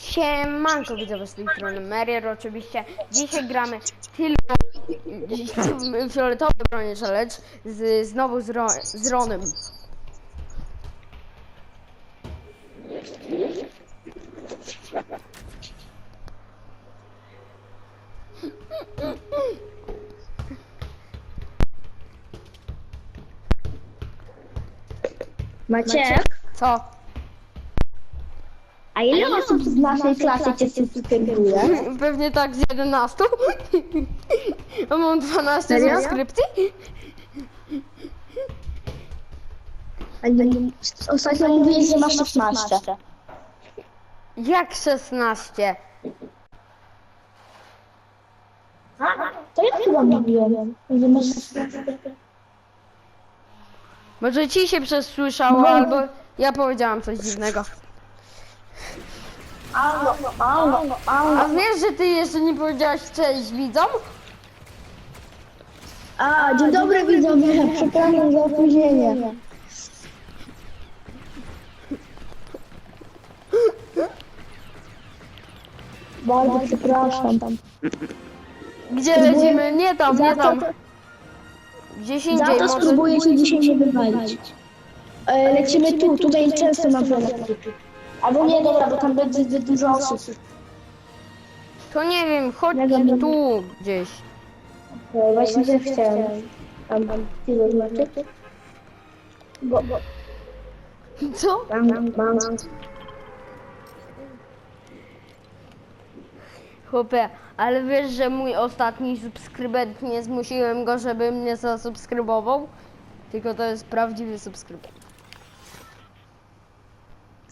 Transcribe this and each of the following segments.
Siemanko widzowie z tej strony Merier oczywiście. Dzisiaj gramy tylko w fioletowe bronie challenge z, znowu z, Ro, z Ronem. Maciek, Co? A ile osób z naszej klasy cię subskrybuje? Pewnie tak z 11? A mam 12 Serio? subskrypcji? Ostatnio mówiłeś, że masz 16. Jak 16? To ja chyba mówiłem, że masz 16. Może ci się przesłyszało, No. albo ja powiedziałam coś dziwnego. A wiesz, że ty jeszcze nie powiedziałaś cześć widzom? A, dzień dobry widzowie, przepraszam za opóźnienie. Bardzo przepraszam. Gdzie lecimy? Nie tam, nie tam. Gdzieś za indziej to może. spróbuję się dzisiaj nie wywalić. E, lecimy tu, tutaj często na przykład. Albo nie, dobra, bo tam będzie zbyt dużo osób. To nie wiem, chodź tu gdzieś. E, Właśnie też chciałem. Tam, tam, tyle znaczy. Bo, bo, Co? tam, mam. Chłopie, ale wiesz, że mój ostatni subskrybent nie zmusiłem go, żeby mnie zasubskrybował? Tylko to jest prawdziwy subskrybent.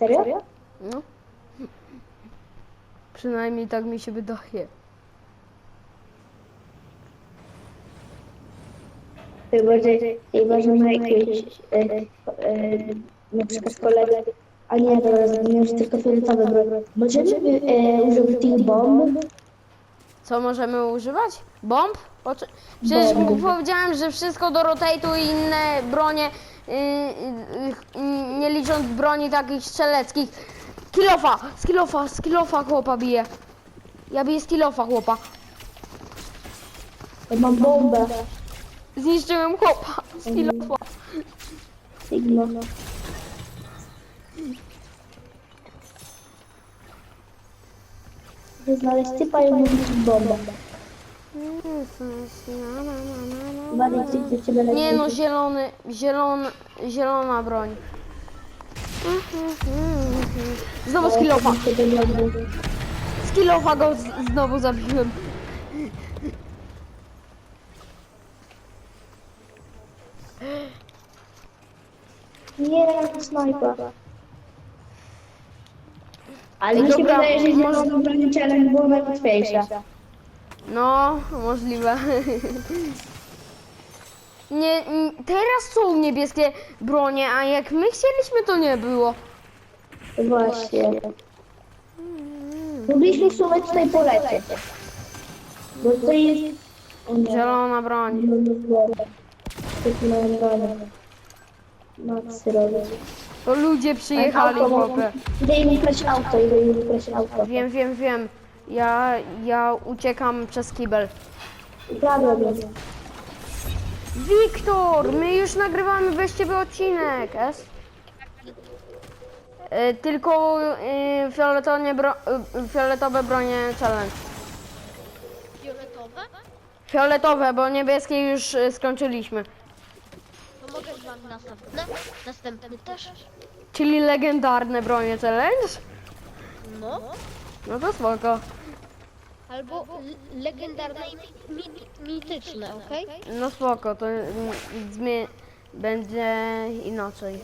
Serio? No. Przynajmniej tak mi się wydaje. Chyba, że, chyba, że ma jakieś, e, e, na przykład kolegę, a nie, zapomniałem, że tylko fioletowe broń. Możemy e, użyć tych bomb? Co możemy używać? Bomb? Przecież Bomby. mu powiedziałem, że wszystko do rotate'u i inne bronie, nie licząc broni takich strzeleckich. Kilofa! Z kilofa, z kilofa chłopa bije. Ja biję z kilofa chłopa. Ja mam bombę. Zniszczyłem chłopa z kilofa. Sigma. Znaleźć typa i bombę. Bardziej ciebie Nie no, zielony, zielony, zielona broń. Znowu. Z kilofa go z, znowu zabiłem. Nie, snajpa. Ale mi się Dobra, wydaje, że może- zieloną broń challenge było najłatwiejsze. No, możliwe. Nie, teraz są niebieskie bronie, a jak my chcieliśmy, to nie było. Właśnie. Mogliśmy w sumie tutaj polecieć. Bo to jest... O nie. Zielona broń. Robić. To ludzie przyjechali, chłopie. Idę im ukraść auto, idę im ukraść auto. Wiem, wiem, wiem. Ja, ja uciekam przez kibel. Ukradłem je. Wiktor, my już nagrywamy bez ciebie odcinek, es? Y, tylko y, fioletowe, bro, y, fioletowe bronie challenge. Fioletowe? Fioletowe, bo niebieskie już y, skończyliśmy. To mogę z wami następne? Następny też? Czyli legendarne bronie challenge? No. No to spoko. Albo legendarne i mi- mi- mityczne, okej? No spoko, to mm, zmie- będzie inaczej.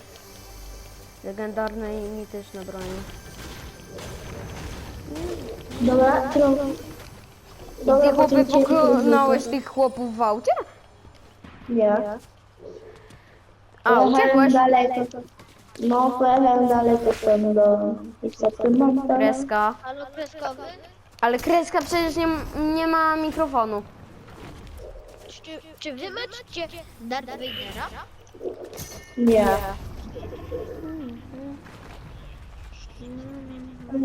Legendarne i mityczne bronie. Dobra, którą... I Dobra, ty chłopie potem cię- pokonałeś tych chłopów w aucie? Nie. A, uciekłeś? daleko. No, pojechałem daleko do... Kreska. Halo, kreskowy? Ale kreska przecież nie, nie ma mikrofonu. Czy, czy wy macie Darth Vadera? Nie.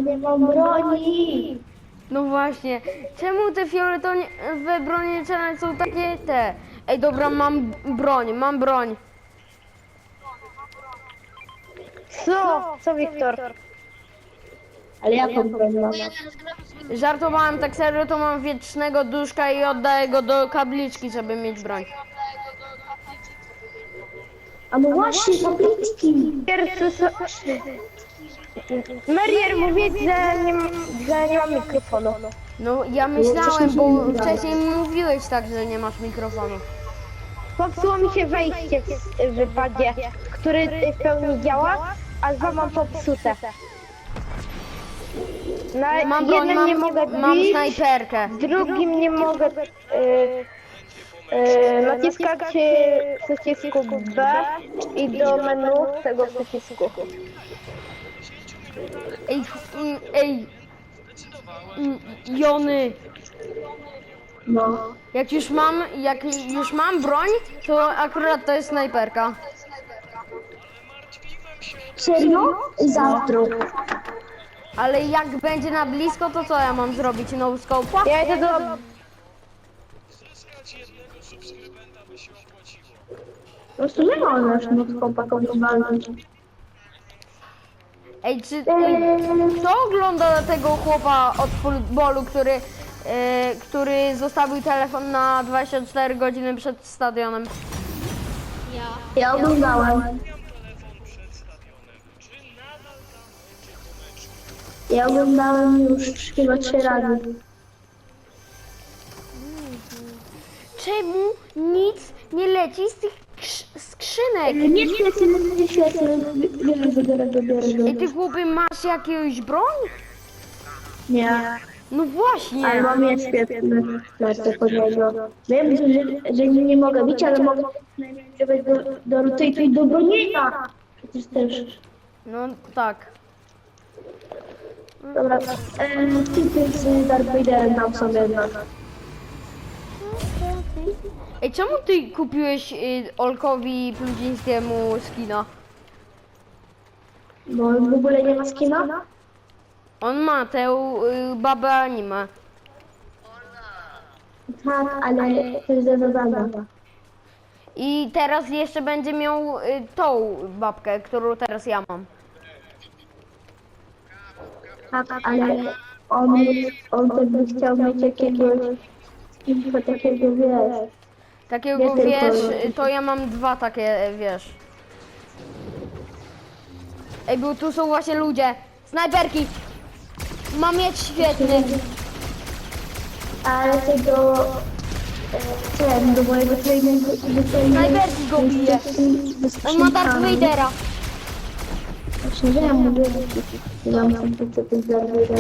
Nie mam broni. No właśnie, czemu te fioletowe bronie challenge są takie te? Ej, dobra, mam broń, mam broń. Co? Co, Wiktor? Ale jaką broń mam? Żartowałem tak serio, to mam wiecznego duszka i oddaję go do kabliczki, żeby mieć broń. A no właśnie, tabliczki. Pierwszy... Merier mówi, że nie, że nie mam mikrofonu. No ja myślałem, bo wcześniej mówiłeś tak, że nie masz mikrofonu. Popsuło mi się wejście w, w wypadzie, który w pełni działa, a dwa mam popsute. Na Mam broń, jednym nie mogę mam, mam bić, snajperkę. w drugim nie mogę y, y, naciskać y, przycisku B i do menu tego przycisku. Ej, mm, ej. Mm, Jony, No. jak już mam, jak już mam broń, to akurat to jest snajperka. Serio? Zawtro. Ale jak będzie na blisko, to co ja mam zrobić? No scope'a? Ja idę do... Po prostu nie możesz no chłopakom walczyć. Ej, czy ej, kto ogląda tego chłopa od futbolu, który, e, który zostawił telefon na 24 godziny przed stadionem? Ja oglądałem. Ja oglądałem już chyba trzy razy. Czemu nic nie leci z tych krz- skrzynek? Nie świecę, nie świecę. Biorę, ty chłopy, masz jakąś broń? Nie, No właśnie. ale mam je świetne. Lecę po niego. Wiem, że, że nie, nie mogę bić, ale mogę żeby do, do rotate'u i do bronienia. Przecież też. No tak. Dobra, eee, typy z Darth Vaderem jednak. Ej, czemu ty kupiłeś y, Olkowi Pludzińskiemu skina? Bo w ogóle nie ma skina? On ma tę y, babę anime. Tak, ale to jest za zadana. I teraz jeszcze będzie miał y, tą babkę, którą teraz ja mam. Ale on, on też by chciał mieć jakiegoś skina takiego, wiesz. Takiego Nie tylko- wiesz, to ja mam dwa takie, wiesz. Ej, bo tu są właśnie ludzie. Snajperki! Mam mieć świetny. Ale tego... e, Ten, do mojego twojego- Snajperki go bije. On ma Darth Vadera. Właśnie wiem, mówię, że mam tam co to jest Darth Vader.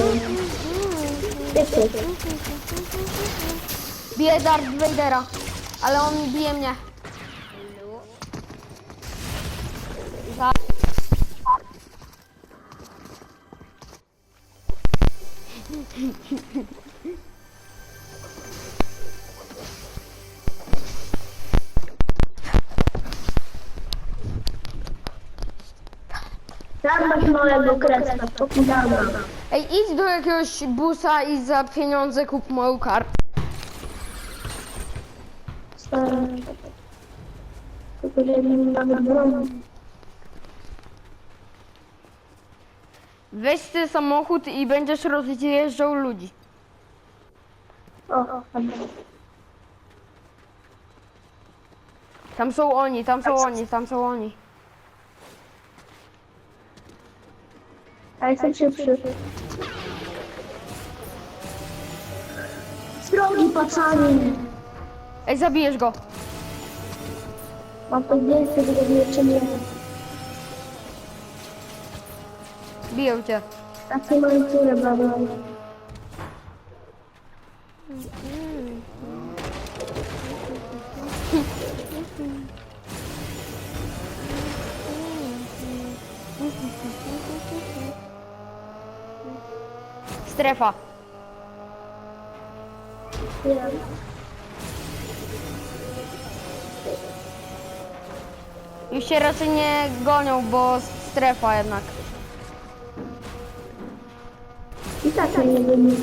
Wiecie, Bije Darth Vadera. Ale on bije mnie. Masz małego kreska, spokojnie. Ej, idź do jakiegoś busa i za pieniądze kup moją kartę. Tylko, że nie mamy broni. Weź ten samochód i będziesz rozjeżdżał ludzi. O, o, Tam są oni, tam są oni, tam są oni. A jestem szybszy. Z drogi, pacanie. Ej, zabijesz go. Mam to zdjęcie, tego jeszcze nie Biją cię. Takie mam które brawo. Strefa. Nie. Już się raczej nie gonią, bo strefa jednak. I tak nie wiem.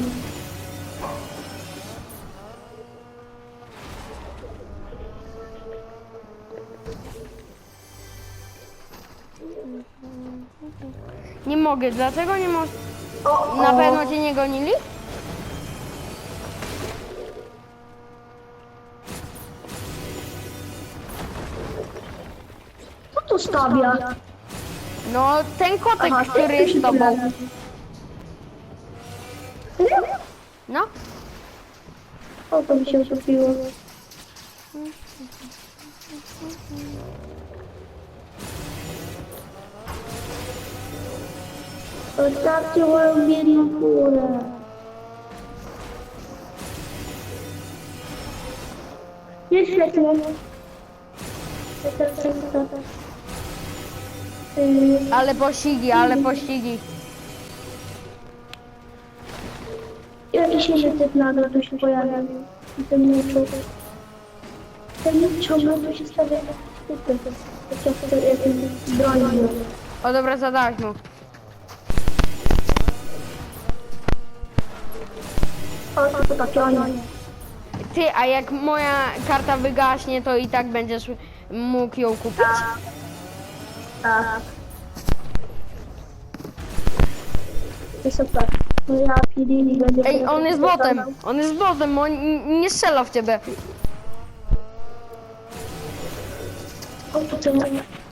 Nie mogę, dlaczego nie możesz? O, Na o. pewno cię nie gonili? Co to stawia? No, ten kotek, Aha, który jest z tobą. No, O, to mi się utopiło. Zostawcie moją biedną kurę. Jest świetnie. Ale pościgi, ale pościgi. Jakiś inny typ nagle tu się pojawił. I ten muczu. Ten mucz ciągle tu się stawia jak broni. O dobra, zadałeś mu. Ty, a jak moja karta wygaśnie, to i tak będziesz mógł ją kupić? Tak. To super. Ja będzie... Ej, on jest botem, on jest botem, on nie strzela w ciebie. O, to co?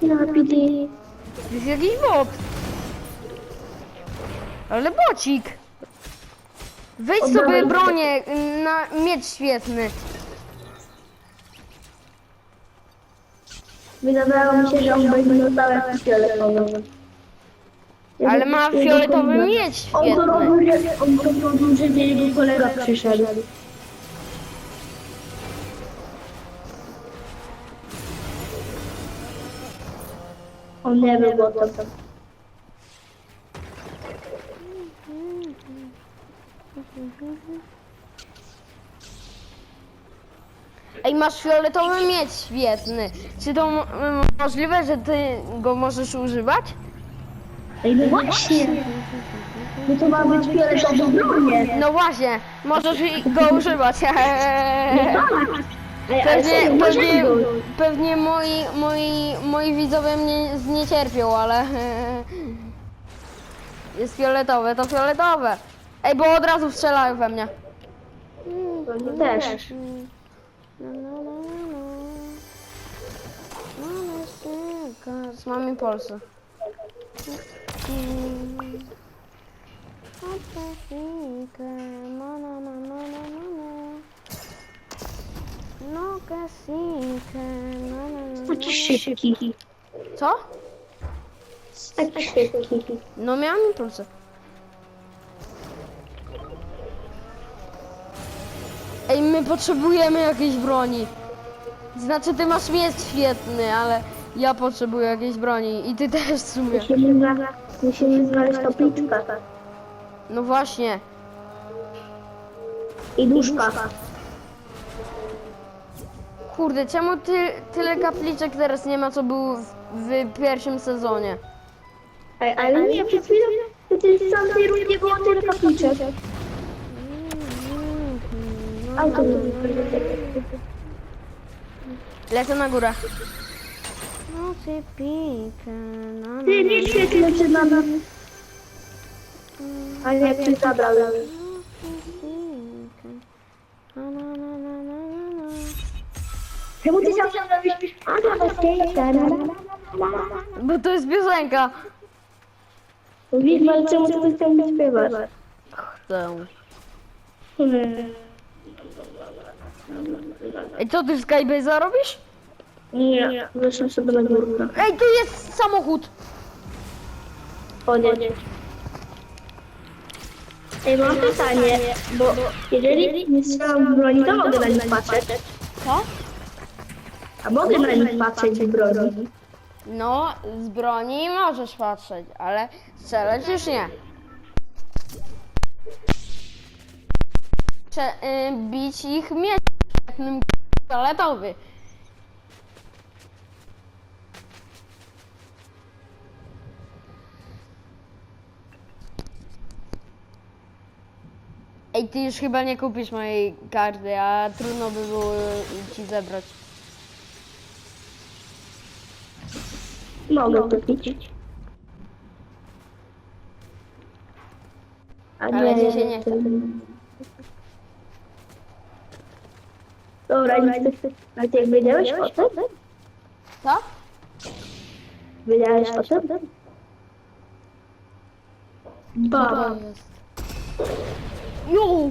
Ja Pidini. To jest jakiś bot. Ale bocik. Wejdź sobie bronię na miecz świetny. Wydawało mi się, że on będzie jakiś fioletowy. Ale ma fioletowy miecz On to świetny. robił, że, on to robił, żeby jego kolega przyszedł. On nie był botem. Ej, masz fioletowy miecz świetny. Czy to mo- możliwe, że ty go możesz używać? Ej, no właśnie. No to ma być fioletowy bronie. No właśnie, możesz i- go używać. Ale Pewnie, pewnie, pewnie moi, moi, moi widzowie mnie zniecierpią, ale jest fioletowe, to fioletowe. Ej, bo od razu strzelają we mnie. Oni też. Z Polsy. No no, no, no. Taki szybki. Co? Taki szybki. No miałam impulsy. Ej, my potrzebujemy jakiejś broni. Znaczy, ty masz miecz świetny, ale ja potrzebuję jakiejś broni i ty też w sumie. Musimy, zna- musimy znaleźć topliczkę. No właśnie. I duszka. Kurde, czemu ty, tyle kapliczek teraz nie ma, co był w, w pierwszym sezonie? Ej, ale nie, przed chwilą przecież w tamtej rundzie było tyle kapliczek. Auto Lecę na górę. No ty pika, no, no, Ty, nie świetle przed nami. Ale jak się zabrał. no, no, no, no, no, no, no. Czemu ty zawsze robisz? A, na bezpieczne. Bo to jest piosenka. Widzisz, ale czemu ty chcesz nie śpiewać? Chcę. Hmm. Ej, co ty w Skybase'a robisz? Nie, weszłam sobie na górkę. Ej, tu jest samochód. Podjedź. Ej, mam pytanie, bo jeżeli nie strzelam broni, to mogę na nich patrzeć. Co? A mogę na nich patrzeć w broni. No, z broni możesz patrzeć, ale strzelać już nie. Y, bić ich mieczem fioletowy. Ej, ty już chyba nie kupisz mojej karty, a trudno by było ci zebrać. Mogę kupić. A Ale ci się nie chce. Dobra, nie chcę. A ty jak wiedziałeś o tym? Co? Wiedziałeś o tym? Baba. jest? Jo!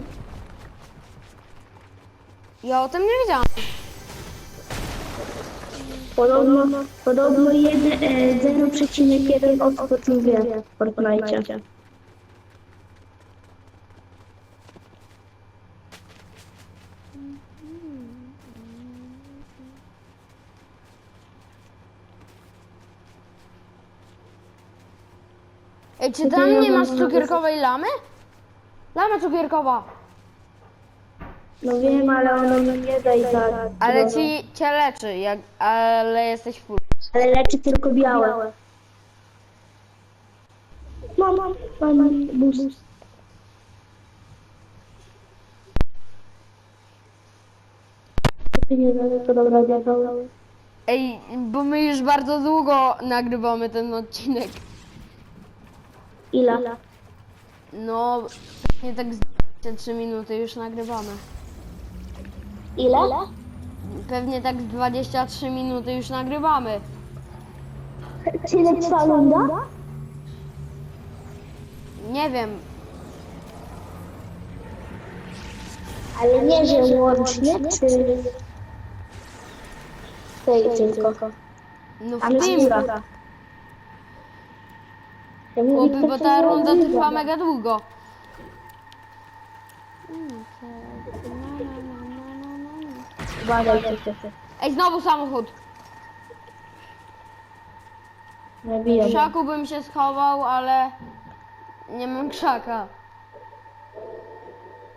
Ja o tym nie wiedziałam. Podobno, podobno jeden, e, 0,1 osób o tym wie w Fortnite. Czy tam nie masz cukierkowej lamy? Lama cukierkowa. No wiem, ale ono mi nie da i tak. Ale ci cię leczy, jak, ale jesteś full. Ale leczy tylko białe. Mam, mam, mam boost. Nie wiem, to dobra diabeł. Ej, bo my już bardzo długo nagrywamy ten odcinek. Ile? No, pewnie tak z 3 minuty już nagrywamy. Ile? Pewnie tak z 23 minuty już nagrywamy. Tyle trwa runda? Nie wiem, Ale nie, że łącznie, czy... Tej tylko. no w tym. Chłopy, bo ta runda trwa mega długo. Ej, znowu samochód. W krzaku bym się schował, ale nie mam krzaka.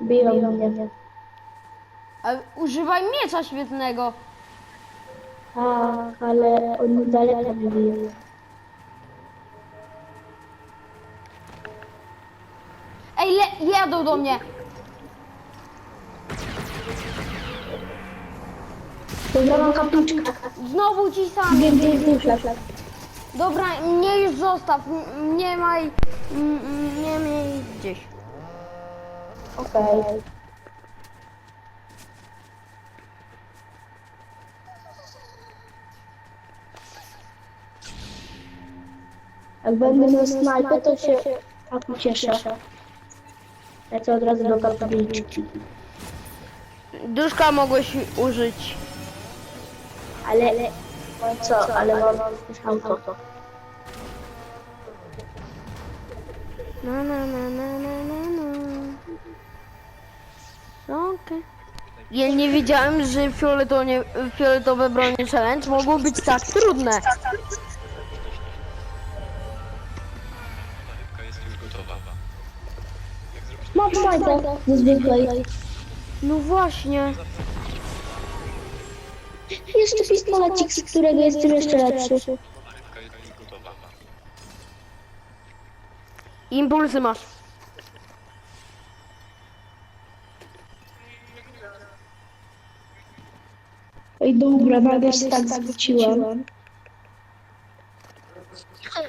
Biją mnie. A używaj miecza świetnego. A, ale oni daleko mnie biją. Ej, le- jadą do mnie. Dobra, mam kapliczkę. Znowu ci sami. Wiem, gdzie jest dusza. Dobra, mnie już zostaw. M- Nie maj. m- m- Nie miej gdzieś. Okej. Jak będę miał snajpę, to się tak ucieszę. Lecę od razu do kapliczki. Duszka mogłeś użyć. Ale, no co, ale mam już auto. Na, na, na, na, na, na, na. Okej. Ja nie wiedziałem, że fioletowe, fioletowe bronie challenge mogą być tak trudne. Ze zwykłej. No właśnie. Jeszcze pistolecik, z którego jestem jeszcze lepszy. jest. Impulsy masz. Ej, dobra, nagle się tak zwróciłem.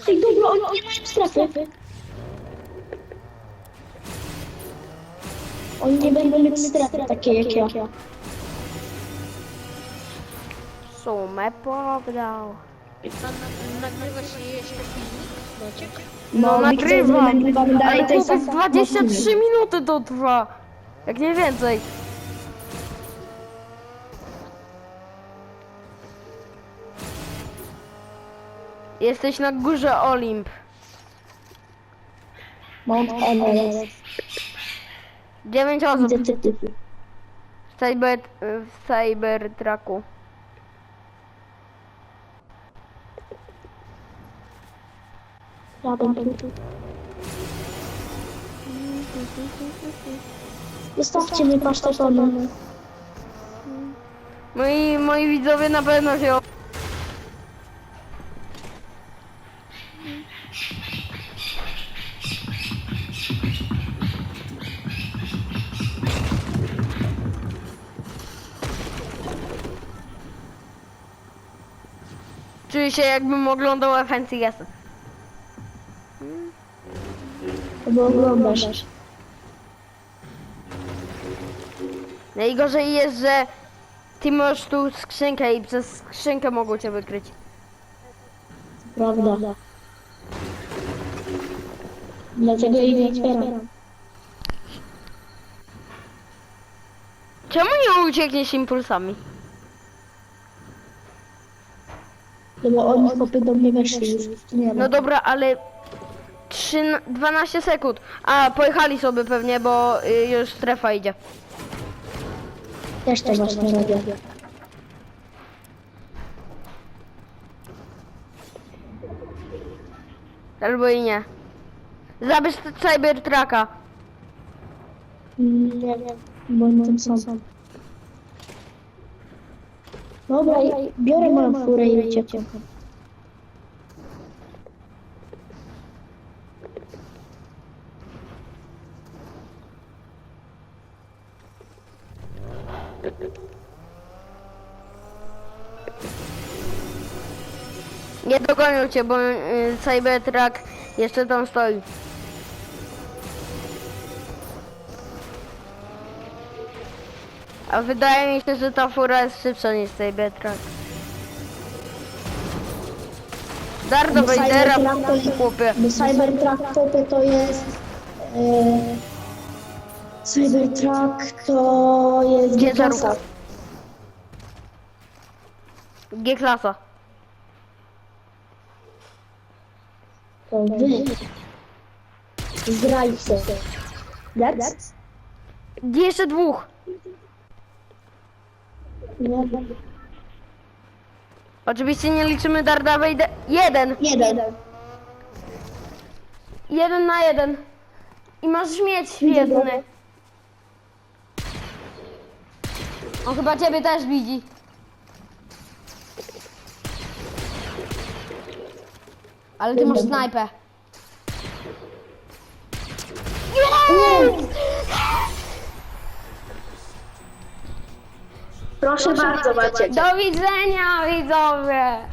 Ej, dobra, oni nie mają strefy. Oni nie będą mieć strefy takie jak ja. Sumę powdał. Nagrywa się jeszcze filmik, Maciek? No, nagrywam. Ale to jest chłopak tak 23 minuty to trwa. Jak nie więcej. Jesteś na górze Olimp. Mount Everest. 9 osób Widzę typy. w cyber, w cybertrucku. Jadę tu. Zostawcie mnie pasztetonem. Moi, moi widzowie na pewno się... czuję się jakbym oglądał FNCS. Bo oglądasz. Najgorzej jest, że ty masz tu skrzynkę i przez skrzynkę mogą cię wykryć. Prawda. Dlaczego jej nie otwieram? Czemu nie uciekniesz impulsami? No bo oni chłopy do mnie weszli już. Nie No no. dobra, ale 3, 12 sekund. A, pojechali sobie pewnie, bo y, już strefa idzie. Też to właśnie robię. Albo i nie. Zabierz Cybertrucka. Mm, Nie wiem, bo oni tam są. Dobra, biorę moją furę i uciekam. Nie dogonią cię, bo y, Cybertruck jeszcze tam stoi. A wydaje mi się, że ta fura jest szybsza niż Cybertruck. Dardo Bo Vadera, Cybertruck to jest- chłopie. Bo Cybertruck to, to jest... E, Cybertruck to jest Gdzie G-klasa. G-klasa. To wy. Jak? Gdzie jeszcze dwóch? Nie. Oczywiście nie liczymy Darda Vadera. Jeden! Jeden. Jeden na jeden. I masz śmieć świetny. On chyba ciebie też widzi. Ale ty masz snajpę. Proszę bardzo, Maciek. Do widzenia widzowie!